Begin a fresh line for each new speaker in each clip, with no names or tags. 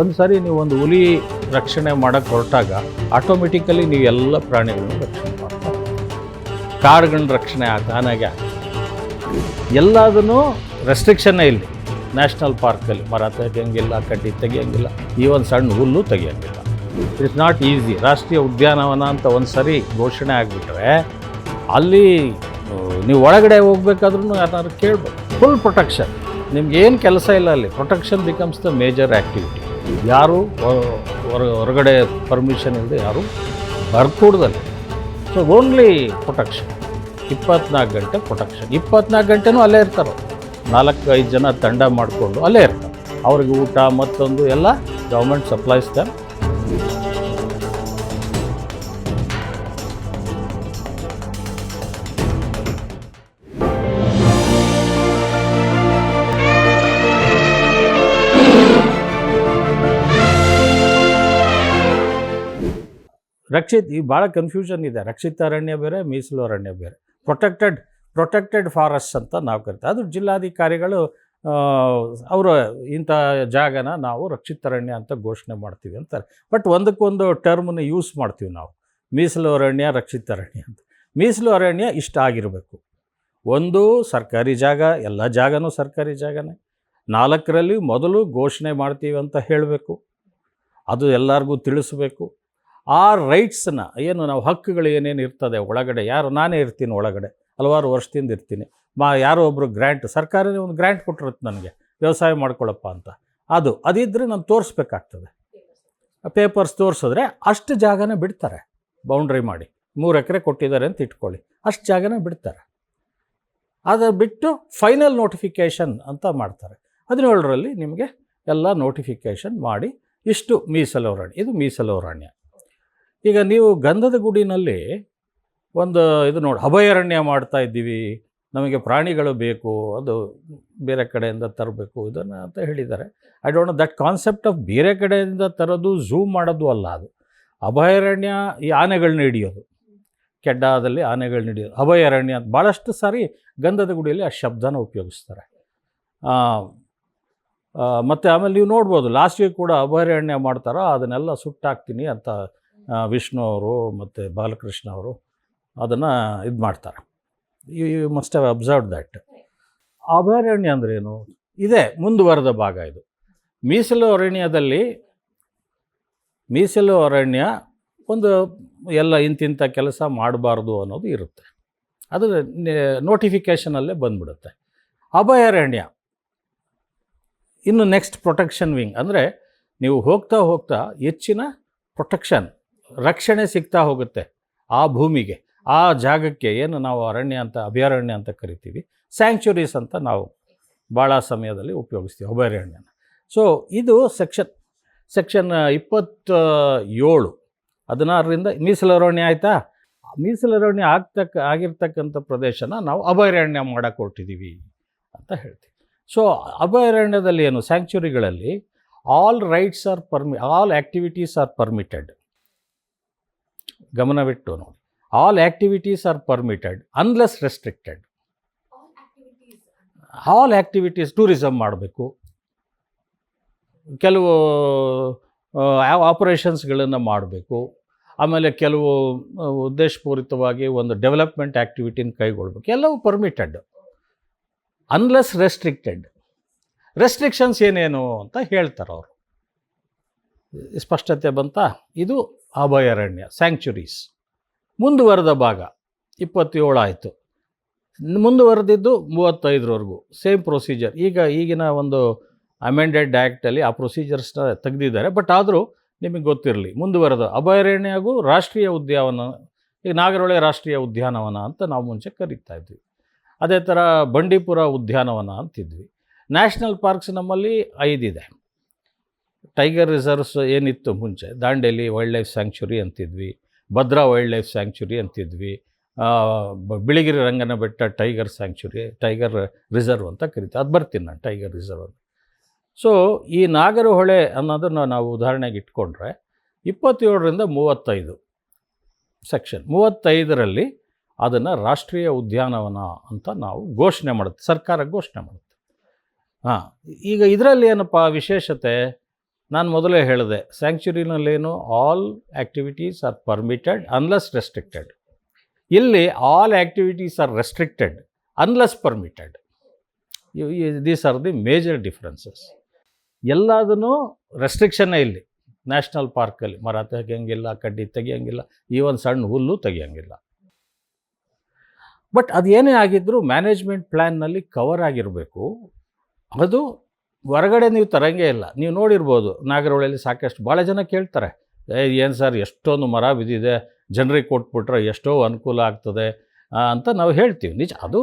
ಒಂದು ಸಾರಿ ನೀವು ಒಂದು ಹುಲಿ ರಕ್ಷಣೆ ಮಾಡೋಕ್ಕೆ ಹೊರಟಾಗ ಆಟೋಮೆಟಿಕಲಿ ನೀವು ಎಲ್ಲ ಪ್ರಾಣಿಗಳನ್ನು ರಕ್ಷಣೆ ಮಾಡ್ತಾರೆ ಕಾಡುಗಳನ್ನ ರಕ್ಷಣೆ ತಾನಾಗೆ. ಎಲ್ಲದನ್ನು ರೆಸ್ಟ್ರಿಕ್ಷನ್ನೇ ಇಲ್ಲಿ. ನ್ಯಾಷನಲ್ ಪಾರ್ಕಲ್ಲಿ ಮರ ತೆಗಿಯಂಗಿಲ್ಲ, ಕಡ್ಡಿ ತೆಗಿಯಂಗಿಲ್ಲ, ಈ ಒಂದು ಸಣ್ಣ ಹುಲ್ಲು ತೆಗಿಯಂಗಿಲ್ಲ. ಇಟ್ಸ್ ನಾಟ್ ಈಸಿ ರಾಷ್ಟ್ರೀಯ ಉದ್ಯಾನವನ ಅಂತ ಒಂದು ಸರಿ ಘೋಷಣೆ ಆಗಿಬಿಟ್ರೆ ಅಲ್ಲಿ ನೀವು ಒಳಗಡೆ ಹೋಗ್ಬೇಕಾದ್ರೂ ಯಾರು ಕೇಳ್ಬೋದು. ಫುಲ್ ಪ್ರೊಟೆಕ್ಷನ್ ನಿಮ್ಗೆ ಏನು ಕೆಲಸ ಇಲ್ಲ ಅಲ್ಲಿ. Protection becomes the major activity ಯಾರು ಹೊರ ಹೊರಗಡೆ ಪರ್ಮಿಷನ್ ಇಲ್ಲದೆ ಯಾರು ಬರ್ಕೂಡ್ದಲ್ಲಿ ಸೊ ಓನ್ಲಿ ಪ್ರೊಟೆಕ್ಷನ್ ಇಪ್ಪತ್ನಾಲ್ಕು ಗಂಟೆ ಪ್ರೊಟೆಕ್ಷನ್ ಇಪ್ಪತ್ನಾಲ್ಕು ಗಂಟೆನೂ ಅಲ್ಲೇ ಇರ್ತಾರೆ? ನಾಲ್ಕು, ಐದು ಜನ ತಂಡ ಮಾಡಿಕೊಂಡು ಅಲ್ಲೇ ಇರ್ತಾರೆ. ಅವ್ರಿಗೆ ಊಟ ಮತ್ತೊಂದು ಎಲ್ಲ ಗೌರ್ಮೆಂಟ್ ಸಪ್ಲೈಸ್ ರಕ್ಷಿತ್, ಈ ಭಾಳ ಕನ್ಫ್ಯೂಷನ್ ಇದೆ. ರಕ್ಷಿತ ಅರಣ್ಯ ಬೇರೆ, ಮೀಸಲು ಅರಣ್ಯ ಬೇರೆ. ಪ್ರೊಟೆಕ್ಟೆಡ್ ಪ್ರೊಟೆಕ್ಟೆಡ್ ಫಾರೆಸ್ಟ್ ಅಂತ ನಾವು ಕರಿತೀವಿ. ಅದು ಜಿಲ್ಲಾಧಿಕಾರಿಗಳು ಅವರ ಇಂಥ ಜಾಗನ ನಾವು ರಕ್ಷಿತ ಅರಣ್ಯ ಅಂತ ಘೋಷಣೆ ಮಾಡ್ತೀವಿ ಅಂತಾರೆ. ಬಟ್ ಒಂದಕ್ಕೊಂದು ಟರ್ಮನ್ನ ಯೂಸ್ ಮಾಡ್ತೀವಿ ನಾವು. ಮೀಸಲು ಅರಣ್ಯ, ರಕ್ಷಿತ ಅರಣ್ಯ ಅಂತ. ಮೀಸಲು ಅರಣ್ಯ ಇಷ್ಟ ಆಗಿರಬೇಕು. ಒಂದು ಸರ್ಕಾರಿ ಜಾಗ, ಎಲ್ಲ ಜಾಗನೂ ಸರ್ಕಾರಿ ಜಾಗನೇ. ನಾಲ್ಕರಲ್ಲಿ ಮೊದಲು ಘೋಷಣೆ ಮಾಡ್ತೀವಿ ಅಂತ ಹೇಳಬೇಕು. ಅದು ಎಲ್ಲರಿಗೂ ತಿಳಿಸ್ಬೇಕು. ಆ ರೈಟ್ಸನ್ನ ಏನು ನಾವು ಹಕ್ಕುಗಳು ಏನೇನು ಇರ್ತದೆ ಒಳಗಡೆ, ಯಾರು ನಾನೇ ಇರ್ತೀನಿ ಒಳಗಡೆ, ಹಲವಾರು ವರ್ಷದಿಂದ ಇರ್ತೀನಿ. ಮಾ, ಯಾರೋ ಒಬ್ಬರು ಗ್ರ್ಯಾಂಟ್ ಸರ್ಕಾರನೇ ಒಂದು ಗ್ರ್ಯಾಂಟ್ ಕೊಟ್ಟಿರುತ್ತೆ ನನಗೆ, ವ್ಯವಸಾಯ ಮಾಡ್ಕೊಳ್ಳಪ್ಪ ಅಂತ. ಅದು ಅದಿದ್ದರೆ ನಾನು ತೋರಿಸ್ಬೇಕಾಗ್ತದೆ. ಪೇಪರ್ಸ್ ತೋರಿಸಿದ್ರೆ ಅಷ್ಟು ಜಾಗನೇ ಬಿಡ್ತಾರೆ ಬೌಂಡ್ರಿ ಮಾಡಿ. ಮೂರು ಎಕರೆ ಕೊಟ್ಟಿದ್ದಾರೆ ಅಂತ ಇಟ್ಕೊಳ್ಳಿ, ಅಷ್ಟು ಜಾಗನೇ ಬಿಡ್ತಾರೆ. ಅದು ಬಿಟ್ಟು ಫೈನಲ್ ನೋಟಿಫಿಕೇಷನ್ ಅಂತ ಮಾಡ್ತಾರೆ. ಹದಿನೇಳರಲ್ಲಿ ನಿಮಗೆ ಎಲ್ಲ ನೋಟಿಫಿಕೇಷನ್ ಮಾಡಿ, ಇಷ್ಟು ಮೀಸಲು ಇದು ಮೀಸಲು ಈಗ ನೀವು ಗಂಧದ ಗುಡಿನಲ್ಲಿ ಒಂದು ಇದು ನೋಡಿ, ಅಭಯಾರಣ್ಯ ಮಾಡ್ತಾ ಇದ್ದೀವಿ, ನಮಗೆ ಪ್ರಾಣಿಗಳು ಬೇಕು, ಅದು ಬೇರೆ ಕಡೆಯಿಂದ ತರಬೇಕು, ಇದನ್ನು ಅಂತ ಹೇಳಿದ್ದಾರೆ. I don't know that concept of ಬೇರೆ ಕಡೆಯಿಂದ ತರೋದು ಝೂಮ್ ಮಾಡೋದು ಅಲ್ಲ ಅದು. ಅಭಯಾರಣ್ಯ ಈ ಆನೆಗಳನ್ನ ಹಿಡಿಯೋದು. ಕೆಡ್ಡಾದಲ್ಲಿ ಆನೆಗಳನ್ನ ಹಿಡಿಯೋದು. ಅಭಯಾರಣ್ಯ ಅಂತ ಭಾಳಷ್ಟು ಸಾರಿ ಗಂಧದ ಗುಡಿಯಲ್ಲಿ ಆ ಶಬ್ದನ ಉಪಯೋಗಿಸ್ತಾರೆ. ಮತ್ತು ಆಮೇಲೆ ನೀವು ನೋಡ್ಬೋದು ಲಾಸ್ಟ್ ವೀಕ್ ಕೂಡ ಅಭಯಾರಣ್ಯ ಮಾಡ್ತಾರೋ, ಅದನ್ನೆಲ್ಲ ಸುಟ್ಟಾಕ್ತೀನಿ ಅಂತ ವಿಷ್ಣು ಅವರು ಮತ್ತು ಬಾಲಕೃಷ್ಣ ಅವರು ಅದನ್ನು ಇದು ಮಾಡ್ತಾರೆ. You you must have observe that ಅಭಯಾರಣ್ಯ ಅಂದ್ರೇನು ಇದೆ, ಮುಂದುವರೆದ ಭಾಗ ಇದು. ಮೀಸಲು ಅರಣ್ಯದಲ್ಲಿ, ಮೀಸಲು ಅರಣ್ಯ ಒಂದು ಎಲ್ಲ ಇಂತಿಂಥ ಕೆಲಸ ಮಾಡಬಾರ್ದು ಅನ್ನೋದು ಇರುತ್ತೆ. ಅದು ನೋಟಿಫಿಕೇಷನಲ್ಲೇ ಬಂದ್ಬಿಡುತ್ತೆ. ಅಭಯಾರಣ್ಯ. ಇನ್ನು ನೆಕ್ಸ್ಟ್ ಪ್ರೊಟೆಕ್ಷನ್ ವಿಂಗ್ ಅಂದರೆ ನೀವು ಹೋಗ್ತಾ ಹೋಗ್ತಾ ಹೆಚ್ಚಿನ ಪ್ರೊಟೆಕ್ಷನ್ ರಕ್ಷಣೆ ಸಿಗ್ತಾ ಹೋಗುತ್ತೆ ಆ ಭೂಮಿಗೆ, ಆ ಜಾಗಕ್ಕೆ ಏನು ನಾವು ಅರಣ್ಯ ಅಂತ, ಅಭಯಾರಣ್ಯ ಅಂತ ಕರಿತೀವಿ, ಸ್ಯಾಂಕ್ಚುರೀಸ್ ಅಂತ ನಾವು ಭಾಳ ಸಮಯದಲ್ಲಿ ಉಪಯೋಗಿಸ್ತೀವಿ, ಅಭಯಾರಣ್ಯನ. ಸೊ ಇದು ಸೆಕ್ಷನ್ ಸೆಕ್ಷನ್ ಇಪ್ಪತ್ತ ಏಳು ಹದಿನಾರರಿಂದ ಮೀಸಲು ಅರಣ್ಯ ಆಯಿತಾ? ಮೀಸಲು ಅರಣ್ಯ ಆಗ್ತಕ್ಕ, ಆಗಿರ್ತಕ್ಕಂಥ ಪ್ರದೇಶನ ನಾವು ಅಭಯಾರಣ್ಯ ಮಾಡಕ್ಕೆ ಹೊರಟಿದ್ದೀವಿ ಅಂತ ಹೇಳ್ತೀವಿ. ಸೊ ಅಭಯಾರಣ್ಯದಲ್ಲಿ ಏನು, ಸ್ಯಾಂಕ್ಚುರಿಗಳಲ್ಲಿ ಆಲ್ ರೈಟ್ಸ್ ಆರ್ ಪರ್ಮಿ ಆಲ್ ಆ್ಯಕ್ಟಿವಿಟೀಸ್ ಆರ್ ಪರ್ಮಿಟೆಡ್ ಗಮನವಿಟ್ಟು ನೋಡಿ. All activities are permitted unless restricted all activities tourism ಮಾಡಬೇಕು. ಕೆಲವು ಆಪರೇಷನ್ಸ್ಗಳನ್ನು ಮಾಡಬೇಕು. ಆಮೇಲೆ ಕೆಲವು ಉದ್ದೇಶಪೂರಿತವಾಗಿ ಒಂದು ಡೆವಲಪ್ಮೆಂಟ್ ಆ್ಯಕ್ಟಿವಿಟಿನ ಕೈಗೊಳ್ಬೇಕು. ಎಲ್ಲವೂ ಪರ್ಮಿಟೆಡ್ ಅನ್ಲೆಸ್ ರೆಸ್ಟ್ರಿಕ್ಟೆಡ್ ರೆಸ್ಟ್ರಿಕ್ಷನ್ಸ್ ಏನೇನು ಅಂತ ಹೇಳ್ತಾರೆ ಅವರು ಸ್ಪಷ್ಟತೆ ಬಂತಾ? ಇದು ಅಭಯಾರಣ್ಯ ಸ್ಯಾಂಕ್ಚುರೀಸ್ ಮುಂದುವರೆದ ಭಾಗ, ಇಪ್ಪತ್ತೇಳು ಆಯಿತು. ಮುಂದುವರೆದಿದ್ದು ಮೂವತ್ತೈದರವರೆಗೂ ಸೇಮ್ ಪ್ರೊಸೀಜರ್ ಈಗ ಈಗಿನ ಒಂದು ಅಮೆಂಡೆಡ್ ಆ್ಯಕ್ಟಲ್ಲಿ ಆ ಪ್ರೊಸೀಜರ್ಸ್ನ ತೆಗೆದಿದ್ದಾರೆ. ಬಟ್ ಆದರೂ ನಿಮಗೆ ಗೊತ್ತಿರಲಿ, ಮುಂದುವರೆದ ಅಭಯಾರಣ್ಯ ಹಾಗೂ ರಾಷ್ಟ್ರೀಯ ಉದ್ಯಾನವನ ಈಗ ನಾಗರಹೊಳೆ ರಾಷ್ಟ್ರೀಯ ಉದ್ಯಾನವನ ಅಂತ ನಾವು ಮುಂಚೆ ಕರೀತಾ ಇದ್ವಿ. ಅದೇ ಥರ ಬಂಡೀಪುರ ಉದ್ಯಾನವನ ಅಂತಿದ್ವಿ. ನ್ಯಾಷನಲ್ ಪಾರ್ಕ್ಸ್ ನಮ್ಮಲ್ಲಿ ಐದಿದೆ. ಟೈಗರ್ ರಿಸರ್ವ್ಸ್ ಏನಿತ್ತು ಮುಂಚೆ? ದಾಂಡೇಲಿ ವೈಲ್ಡ್ ಲೈಫ್ ಸ್ಯಾಂಕ್ಚುರಿ ಅಂತಿದ್ವಿ, ಭದ್ರಾ ವೈಲ್ಡ್ ಲೈಫ್ ಸ್ಯಾಂಕ್ಚುರಿ ಅಂತಿದ್ವಿ Biligiri Rangana Betta tiger sanctuary tiger reserve ಅಂತ ಕರಿತೀವಿ ಅದು ಬರ್ತೀನಿ ನಾನು ಟೈಗರ್ ರಿಸರ್ವ್ ಅಂತ. ಸೊ ಈ ನಾಗರಹೊಳೆ ಅನ್ನೋದನ್ನು ನಾವು ಉದಾಹರಣೆಗೆ ಇಟ್ಕೊಂಡ್ರೆ, ಇಪ್ಪತ್ತೇಳರಿಂದ ಮೂವತ್ತೈದು ಸೆಕ್ಷನ್ ಮೂವತ್ತೈದರಲ್ಲಿ ಅದನ್ನು ರಾಷ್ಟ್ರೀಯ ಉದ್ಯಾನವನ ಅಂತ ನಾವು ಘೋಷಣೆ ಮಾಡುತ್ತೆ, ಸರ್ಕಾರ ಘೋಷಣೆ ಮಾಡುತ್ತೆ. ಹಾಂ, ಈಗ ಇದರಲ್ಲಿ ಏನಪ್ಪ ವಿಶೇಷತೆ? ನಾನು ಮೊದಲೇ ಹೇಳಿದೆ ಸ್ಯಾಂಕ್ಚುರಿನಲ್ಲೇನು all activities are permitted unless restricted ಇಲ್ಲಿ all activities are restricted unless permitted these are the major differences ಎಲ್ಲದೂ ರೆಸ್ಟ್ರಿಕ್ಷನ್ನೇ ಇಲ್ಲಿ. ನ್ಯಾಷನಲ್ ಪಾರ್ಕಲ್ಲಿ ಮರ ತೆಗಿಯಂಗಿಲ್ಲ, ಕಡ್ಡಿ ತೆಗಿಯಂಗಿಲ್ಲ ಈವನ್ ಸಣ್ಣ ಹುಲ್ಲು ತೆಗಿಯಂಗಿಲ್ಲ. ಬಟ್ ಅದೇನೇ ಆಗಿದ್ದರೂ ಮ್ಯಾನೇಜ್ಮೆಂಟ್ ಪ್ಲ್ಯಾನ್ನಲ್ಲಿ ಕವರ್ ಆಗಿರಬೇಕು. ಅದು ಹೊರಗಡೆ ನೀವು ತರಂಗೇ ಇಲ್ಲ. ನೀವು ನೋಡಿರ್ಬೋದು, ನಾಗರಹೊಳೆಯಲ್ಲಿ ಸಾಕಷ್ಟು ಭಾಳ ಜನ ಕೇಳ್ತಾರೆ, ಏ, ಏನು ಸರ್, ಎಷ್ಟೊಂದು ಮರ ಬಿದ್ದಿದೆ, ಜನರಿಗೆ ಕೊಟ್ಬಿಟ್ರೆ ಎಷ್ಟೋ ಅನುಕೂಲ ಆಗ್ತದೆ ಅಂತ ನಾವು ಹೇಳ್ತೀವಿ. ನಿಜ, ಅದು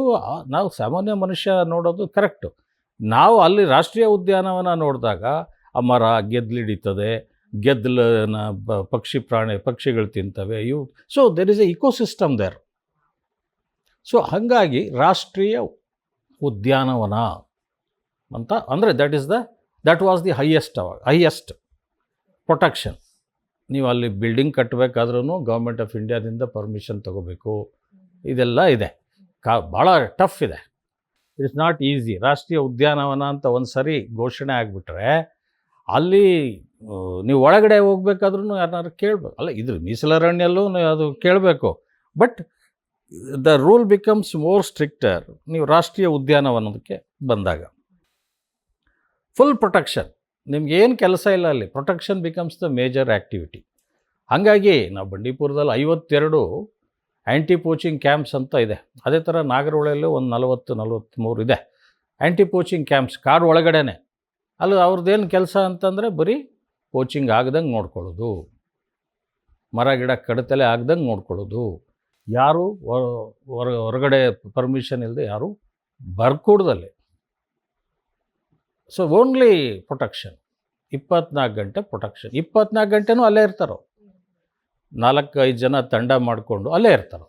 ನಾವು ಸಾಮಾನ್ಯ ಮನುಷ್ಯ ನೋಡೋದು ಕರೆಕ್ಟು. ನಾವು ಅಲ್ಲಿ ರಾಷ್ಟ್ರೀಯ ಉದ್ಯಾನವನ ನೋಡಿದಾಗ, ಆ ಮರ ಗೆದ್ದಲಿಡೀತದೆ ಗೆದ್ದಲನ ಪಕ್ಷಿ ಪ್ರಾಣಿ, ಪಕ್ಷಿಗಳು ತಿಂತವೆ, ಇವು so there is a ecosystem there so ಹಾಗಾಗಿ ರಾಷ್ಟ್ರೀಯ ಉದ್ಯಾನವನ ಅಂತ. ಅಂದರೆ that is the that was the highest ಅವಾಗ ಹೈಯೆಸ್ಟ್ ಪ್ರೊಟೆಕ್ಷನ್ ನೀವು ಅಲ್ಲಿ ಬಿಲ್ಡಿಂಗ್ ಕಟ್ಟಬೇಕಾದ್ರೂ ಗೌರ್ಮೆಂಟ್ ಆಫ್ ಇಂಡಿಯಾದಿಂದ ಪರ್ಮಿಷನ್ ತಗೋಬೇಕು. ಇದೆಲ್ಲ ಇದೆ. ಕಾ, ಭಾಳ ಟಫ್ ಇದೆ. ಇಟ್ಸ್ ನಾಟ್ ಈಸಿ ರಾಷ್ಟ್ರೀಯ ಉದ್ಯಾನವನ ಅಂತ ಒಂದು ಸರಿ ಘೋಷಣೆ ಆಗಿಬಿಟ್ರೆ ಅಲ್ಲಿ ನೀವು ಒಳಗಡೆ ಹೋಗ್ಬೇಕಾದ್ರೂ ಯಾರನ್ನಾರು ಕೇಳಬೇಕು ಅಲ್ಲ, ಇದ್ರ ಮೀಸಲಾರಣ್ಯಲ್ಲೂ ಅದು ಕೇಳಬೇಕು. But the rule becomes more stricter ನೀವು ರಾಷ್ಟ್ರೀಯ ಉದ್ಯಾನವನಕ್ಕೆ ಬಂದಾಗ. ಫುಲ್ ಪ್ರೊಟೆಕ್ಷನ್ ನಿಮ್ಗೆ ಏನು ಕೆಲಸ ಇಲ್ಲ ಅಲ್ಲಿ protection becomes the major activity ಹಾಗಾಗಿ ನಾವು ಬಂಡೀಪುರದಲ್ಲಿ ಐವತ್ತೆರಡು ಆ್ಯಂಟಿ ಪೋಚಿಂಗ್ ಕ್ಯಾಂಪ್ಸ್ ಅಂತ ಇದೆ. ಅದೇ ಥರ ನಾಗರಹೊಳೆಯಲ್ಲಿ ಒಂದು ನಲವತ್ತು ನಲವತ್ತ್ಮೂರು ಇದೆ. ಆ್ಯಂಟಿ ಪೋಚಿಂಗ್ ಕ್ಯಾಂಪ್ಸ್ ಕಾಡು ಒಳಗಡೆನೆ. ಅಲ್ಲಿ ಅವ್ರದ್ದೇನು ಕೆಲಸ ಅಂತಂದರೆ ಬರೀ ಪೋಚಿಂಗ್ ಆಗ್ದಂಗೆ ನೋಡ್ಕೊಳ್ಳೋದು. ಮರ, ಗಿಡ ಕಡತಲೆ ಆಗ್ದಂಗೆ ನೋಡ್ಕೊಳ್ಳೋದು. ಯಾರು ಹೊರ- ಹೊರ, ಹೊರಗಡೆ ಪರ್ಮಿಷನ್ ಇಲ್ಲದೆ ಯಾರು ಬರ್ಕೂಡ್ದಲ್ಲಿ. ಸೊ ಓನ್ಲಿ ಪ್ರೊಟೆಕ್ಷನ್ ಇಪ್ಪತ್ನಾಲ್ಕು ಗಂಟೆ ಪ್ರೊಟೆಕ್ಷನ್ ಇಪ್ಪತ್ನಾಲ್ಕು ಗಂಟೆನೂ ಅಲ್ಲೇ ಇರ್ತಾರೆ? ನಾಲ್ಕೈದು ಜನ ತಂಡ ಮಾಡಿಕೊಂಡು ಅಲ್ಲೇ ಇರ್ತಾರೆ?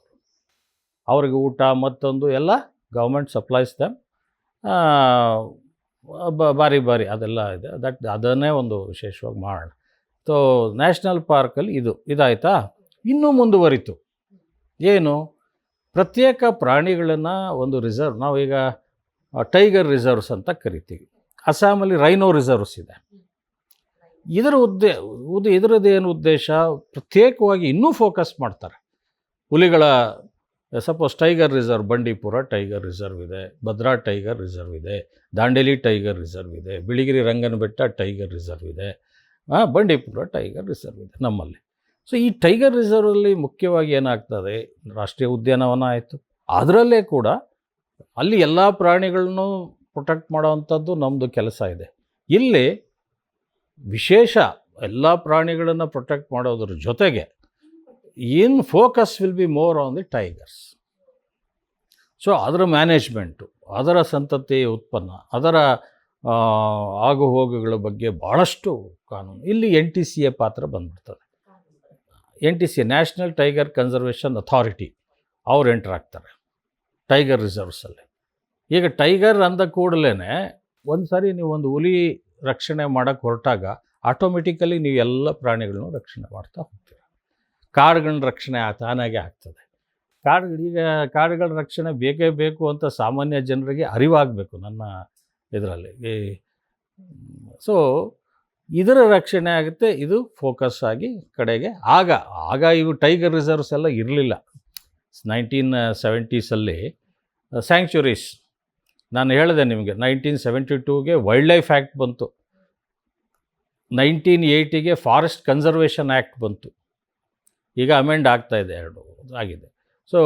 ಅವ್ರು ಅವ್ರಿಗೆ ಊಟ, ಮತ್ತೊಂದು ಎಲ್ಲ ಗೌರ್ಮೆಂಟ್ ಸಪ್ಲೈಸ್ ದಮ್ ಬಾರಿ ಬಾರಿ ಅದೆಲ್ಲ ಇದೆ. ದಟ್ ಅದನ್ನೇ ಒಂದು ವಿಶೇಷವಾಗಿ ಮಾಡೋಣ ಸೊ ನ್ಯಾಷನಲ್ ಪಾರ್ಕಲ್ಲಿ ಇದು, ಇದಾಯ್ತಾ? ಇನ್ನೂ ಮುಂದುವರಿತು. ಏನು? ಪ್ರತ್ಯೇಕ ಪ್ರಾಣಿಗಳನ್ನು ಒಂದು ರಿಸರ್ವ್ ನಾವೀಗ ಟೈಗರ್ ರಿಸರ್ವ್ಸ್ ಅಂತ ಕರಿತೀವಿ. ಅಸ್ಸಾಮಲ್ಲಿ ರೈನೋ ರಿಸರ್ವ್ಸ್ ಇದೆ. ಇದರ ಉದ್ದೇ, ಉದ್ ಇದರದ್ದೇನು ಉದ್ದೇಶ? ಪ್ರತ್ಯೇಕವಾಗಿ ಇನ್ನೂ ಫೋಕಸ್ ಮಾಡ್ತಾರೆ. ಹುಲಿಗಳ suppose tiger reserve Bandipur tiger reserve ಇದೆ, ಭದ್ರಾ ಟೈಗರ್ ರಿಸರ್ವ್ ಇದೆ, ದಾಂಡೇಲಿ ಟೈಗರ್ ರಿಸರ್ವ್ ಇದೆ, ಬಿಳಿಗಿರಿ ರಂಗನ ಬೆಟ್ಟ ಟೈಗರ್ ರಿಸರ್ವ್ ಇದೆ ಬಂಡೀಪುರ ಟೈಗರ್ ರಿಸರ್ವ್ ಇದೆ ನಮ್ಮಲ್ಲಿ. ಸೊ ಈ ಟೈಗರ್ ರಿಸರ್ವಲ್ಲಿ ಮುಖ್ಯವಾಗಿ ಏನಾಗ್ತದೆ? ರಾಷ್ಟ್ರೀಯ ಉದ್ಯಾನವನ ಆಯಿತು. ಅದರಲ್ಲೇ ಕೂಡ ಅಲ್ಲಿ ಎಲ್ಲ ಪ್ರಾಣಿಗಳನ್ನು ಪ್ರೊಟೆಕ್ಟ್ ಮಾಡೋವಂಥದ್ದು ನಮ್ಮದು ಕೆಲಸ ಇದೆ. ಇಲ್ಲಿ ವಿಶೇಷ ಎಲ್ಲ ಪ್ರಾಣಿಗಳನ್ನು ಪ್ರೊಟೆಕ್ಟ್ ಮಾಡೋದ್ರ ಜೊತೆಗೆ in focus will be more on the tigers so ಅದರ ಮ್ಯಾನೇಜ್ಮೆಂಟು ಅದರ ಸಂತತಿ ಉತ್ಪನ್ನ, ಅದರ ಆಗು ಹೋಗುಗಳ ಬಗ್ಗೆ ಭಾಳಷ್ಟು ಕಾನೂನು. ಇಲ್ಲಿ ಎನ್ ಟಿ ಸಿ ಎ ಪಾತ್ರ ಬಂದ್ಬಿಡ್ತದೆ. N T C national tiger conservation authority ಅವ್ರು ಎಂಟ್ರ್ ಆಗ್ತಾರೆ. ಟೈಗರ್ ರಿಸರ್ವ್ಸಲ್ಲಿ ಈಗ ಟೈಗರ್ ಅಂದ ಕೂಡಲೇ ಒಂದು ಸಾರಿ ನೀವು ಒಂದು ಹುಲಿ ರಕ್ಷಣೆ ಮಾಡೋಕ್ಕೆ ಹೊರಟಾಗ ಆಟೋಮೆಟಿಕಲಿ ನೀವು ಎಲ್ಲ ಪ್ರಾಣಿಗಳನ್ನು ರಕ್ಷಣೆ ಮಾಡ್ತಾ ಹೋಗ್ತೀರ. ಕಾಡುಗಳ ರಕ್ಷಣೆ ಆ ತಾನಾಗೆ ಆಗ್ತದೆ. ಕಾಡು ಈಗ ಕಾಡುಗಳ ರಕ್ಷಣೆ ಬೇಕೇ ಬೇಕು ಅಂತ ಸಾಮಾನ್ಯ ಜನರಿಗೆ ಅರಿವಾಗಬೇಕು ನನ್ನ ಇದರಲ್ಲಿ. ಈ ಸೊ, ಇದರ ರಕ್ಷಣೆ ಆಗುತ್ತೆ, ಇದು ಫೋಕಸ್ ಆಗಿ ಕಡೆಗೆ ಆಗ ಆಗ ಇವು ಟೈಗರ್ ರಿಸರ್ವ್ಸ್ ಎಲ್ಲ ಇರಲಿಲ್ಲ. ನೈನ್ಟೀನ್ ಸೆವೆಂಟೀಸಲ್ಲಿ ಸ್ಯಾಂಕ್ಚುರೀಸ್ ನಾನು ಹೇಳಿದೆ ನಿಮಗೆ ನೈನ್ಟೀನ್ ಸೆವೆಂಟಿ ಟೂಗೆ ವೈಲ್ಡ್ ಲೈಫ್ ಆ್ಯಕ್ಟ್ ಬಂತು ನೈನ್ಟೀನ್ ಏಯ್ಟಿಗೆ ಫಾರೆಸ್ಟ್ ಕನ್ಸರ್ವೇಷನ್ ಆ್ಯಕ್ಟ್ ಬಂತು. ಈಗ ಅಮೆಂಡ್ ಆಗ್ತಾ ಇದೆ, ಎರಡು ಆಗಿದೆ. ಸೊ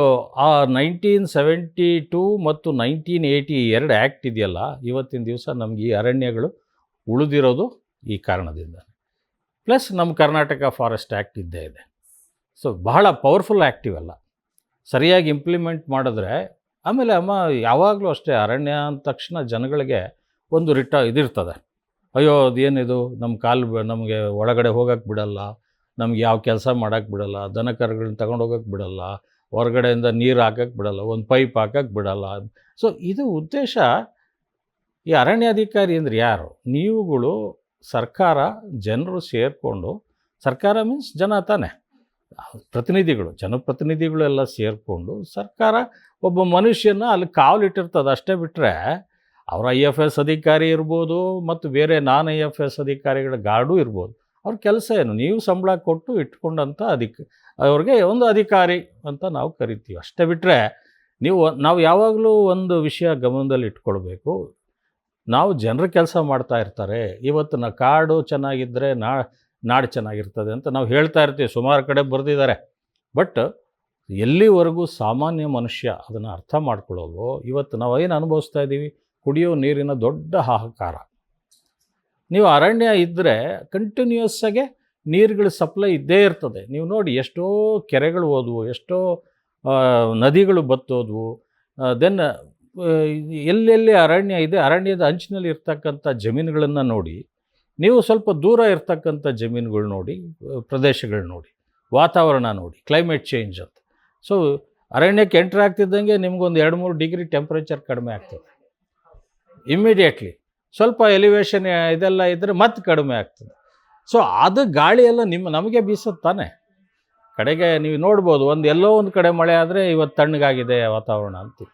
ಆ ನೈನ್ಟೀನ್ ಸೆವೆಂಟಿ ಟೂ ಮತ್ತು ನೈನ್ಟೀನ್ ಏಯ್ಟಿ ಎರಡು ಆ್ಯಕ್ಟ್ ಇದೆಯಲ್ಲ, ಇವತ್ತಿನ ದಿವಸ ನಮಗೆ ಈ ಅರಣ್ಯಗಳು ಉಳಿದಿರೋದು ಈ ಕಾರಣದಿಂದ. ಪ್ಲಸ್ ನಮ್ಮ ಕರ್ನಾಟಕ ಫಾರೆಸ್ಟ್ ಆ್ಯಕ್ಟ್ ಇದ್ದೇ ಇದೆ. ಸೊ ಬಹಳ ಪವರ್ಫುಲ್ ಆ್ಯಕ್ಟಿವಲ್ಲ ಸರಿಯಾಗಿ ಇಂಪ್ಲಿಮೆಂಟ್ ಮಾಡಿದ್ರೆ ಆಮೇಲೆ ಅಮ್ಮ ಯಾವಾಗಲೂ ಅಷ್ಟೇ ಅರಣ್ಯ ಅಂದ ತಕ್ಷಣ ಜನಗಳಿಗೆ ಒಂದು ರಿಟ ಇದಿರ್ತದೆ. ಅಯ್ಯೋ, ಅದೇನಿದು? ನಮ್ಮ ಕಾಲು ನಮಗೆ ಒಳಗಡೆ ಹೋಗೋಕ್ಕೆ ಬಿಡಲ್ಲ. ನಮ್ಗೆ ಯಾವ ಕೆಲಸ ಮಾಡೋಕ್ಕೆ ಬಿಡಲ್ಲ. ದನ ಕರುಗಳನ್ನ ತಗೊಂಡು ಹೋಗಕ್ಕೆ ಬಿಡಲ್ಲ. ಹೊರಗಡೆಯಿಂದ ನೀರು ಹಾಕಕ್ಕೆ ಬಿಡಲ್ಲ. ಒಂದು ಪೈಪ್ ಹಾಕಕ್ಕೆ ಬಿಡಲ್ಲ. ಸೊ ಇದು ಉದ್ದೇಶ ಈ ಅರಣ್ಯಾಧಿಕಾರಿ ಅಂದರೆ ಯಾರು? ನೀವುಗಳು ಸರ್ಕಾರ, ಜನರು ಸೇರಿಕೊಂಡು, ಸರ್ಕಾರ ಮೀನ್ಸ್ ಜನ ತಾನೆ. ಪ್ರತಿನಿಧಿಗಳು, ಜನಪ್ರತಿನಿಧಿಗಳೆಲ್ಲ ಸೇರಿಕೊಂಡು ಸರ್ಕಾರ ಒಬ್ಬ ಮನುಷ್ಯನ ಅಲ್ಲಿ ಕಾವಲಿಟ್ಟಿರ್ತದೆ ಅಷ್ಟೇ ಬಿಟ್ಟರೆ ಅವರ ಐ ಎಫ್ ಎಸ್ ಅಧಿಕಾರಿ ಇರ್ಬೋದು ಮತ್ತು ಬೇರೆ ನಾನ್ ಐ ಎಫ್ ಎಸ್ ಅಧಿಕಾರಿಗಳ ಗಾರ್ಡು ಇರ್ಬೋದು. ಅವ್ರ ಕೆಲಸ ಏನು? ನೀವು ಸಂಬಳ ಕೊಟ್ಟು ಇಟ್ಕೊಂಡಂಥ ಅಧಿಕ, ಅವ್ರಿಗೆ ಒಂದು ಅಧಿಕಾರಿ ಅಂತ ನಾವು ಕರಿತೀವಿ. ಅಷ್ಟೇ ಬಿಟ್ಟರೆ ನೀವು ನಾವು ಯಾವಾಗಲೂ ಒಂದು ವಿಷಯ ಗಮನದಲ್ಲಿ ಇಟ್ಕೊಳ್ಬೇಕು. ನಾವು ಜನರ ಕೆಲಸ ಮಾಡ್ತಾ ಇರ್ತಾರೆ. ಇವತ್ತು ನಾ ಕಾಡು ಚೆನ್ನಾಗಿದ್ದರೆ ನಾ ನಾಡು ಚೆನ್ನಾಗಿರ್ತದೆ ಅಂತ ನಾವು ಹೇಳ್ತಾ ಇರ್ತೀವಿ. ಸುಮಾರು ಕಡೆ ಬರೆದಿದ್ದಾರೆ. ಬಟ್ ಎಲ್ಲಿವರೆಗೂ ಸಾಮಾನ್ಯ ಮನುಷ್ಯ ಅದನ್ನು ಅರ್ಥ ಮಾಡ್ಕೊಳ್ಳೋದು ಇವತ್ತು ನಾವು ಏನು ಅನುಭವಿಸ್ತಾ ಇದ್ದೀವಿ ಕುಡಿಯೋ ನೀರಿನ ದೊಡ್ಡ ಹಾಹಾಕಾರ. ನೀವು ಅರಣ್ಯ ಇದ್ದರೆ ಕಂಟಿನ್ಯೂಸ್ ಆಗಿ ನೀರುಗಳ ಸಪ್ಲೈ ಇದ್ದೇ ಇರ್ತದೆ. ನೀವು ನೋಡಿ ಎಷ್ಟೋ ಕೆರೆಗಳು ಹೋದವು, ಎಷ್ಟೋ ನದಿಗಳು ಬತ್ತೋದ್ವು. ದೆನ್ ಎಲ್ಲೆಲ್ಲಿ ಅರಣ್ಯ ಇದೆ, ಅರಣ್ಯದ ಅಂಚಿನಲ್ಲಿ ಇರ್ತಕ್ಕಂಥ ಜಮೀನುಗಳನ್ನು ನೋಡಿ ನೀವು ಸ್ವಲ್ಪ ದೂರ ಇರ್ತಕ್ಕಂಥ ಜಮೀನುಗಳು ನೋಡಿ, ಪ್ರದೇಶಗಳು ನೋಡಿ, ವಾತಾವರಣ ನೋಡಿ ಕ್ಲೈಮೇಟ್ ಚೇಂಜ್ ಅಂತ. ಸೊ ಅರಣ್ಯಕ್ಕೆ ಎಂಟ್ರ್ ಆಗ್ತಿದ್ದಂಗೆ ನಿಮಗೊಂದು ಎರಡು ಮೂರು ಡಿಗ್ರಿ ಟೆಂಪ್ರೇಚರ್ ಕಡಿಮೆ ಆಗ್ತದೆ. ಇಮ್ಮಿಡಿಯೇಟ್ಲಿ ಸ್ವಲ್ಪ ಎಲಿವೇಶನ್ ಇದೆಲ್ಲ ಇದ್ದರೆ ಮತ್ತೆ ಕಡಿಮೆ ಆಗ್ತದೆ. ಸೊ ಅದು ಗಾಳಿಯೆಲ್ಲ ನಿಮ್ಮ, ನಮಗೆ ಬೀಸುತ್ತಾನೆ ತಾನೆ. ಕಡೆಗೆ ನೀವು ನೋಡ್ಬೋದು, ಒಂದು ಎಲ್ಲೋ ಒಂದು ಕಡೆ ಮಳೆ ಆದರೆ ಇವತ್ತು ತಣ್ಣಗಾಗಿದೆ ವಾತಾವರಣ ಅಂತ